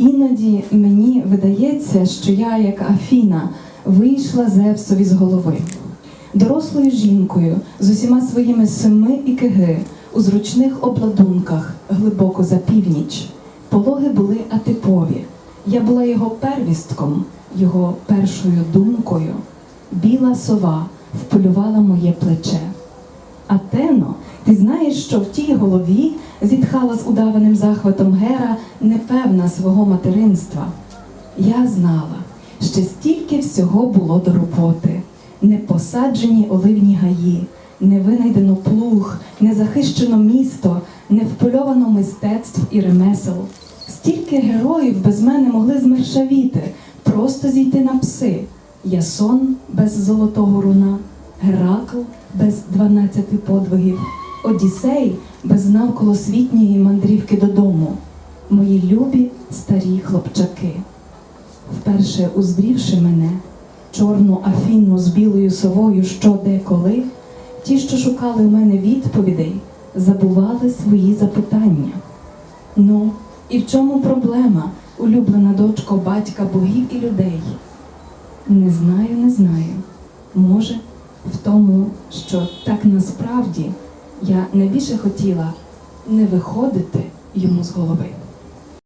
Іноді мені видається, що я, як Афіна, вийшла Зевсові з голови. Дорослою жінкою з усіма своїми семи і киги у зручних обладунках глибоко за північ. Пологи були атипові. Я була його первістком, його першою думкою. Біла сова вполювала моє плече. Атено, ти знаєш, що в тій голові зітхала з удаваним захватом Гера непевна свого материнства. Я знала, ще стільки всього було до роботи, не посаджені оливні гаї, не винайдено плуг, не захищено місто, не впольовано мистецтв і ремесел. Стільки героїв без мене могли змершавіти, просто зійти на пси. Ясон без золотого руна, Геракл без дванадцяти подвигів, Одіссей без навколосвітньої мандрівки додому, мої любі старі хлопчаки. Вперше уздрівши мене, чорну афіну з білою совою, що де коли, ті, що шукали в мене відповідей, забували свої запитання. Ну, і в чому проблема, улюблена дочко батька богів і людей? Не знаю, не знаю. Може, в тому, що так насправді я найбільше хотіла не виходити йому з голови.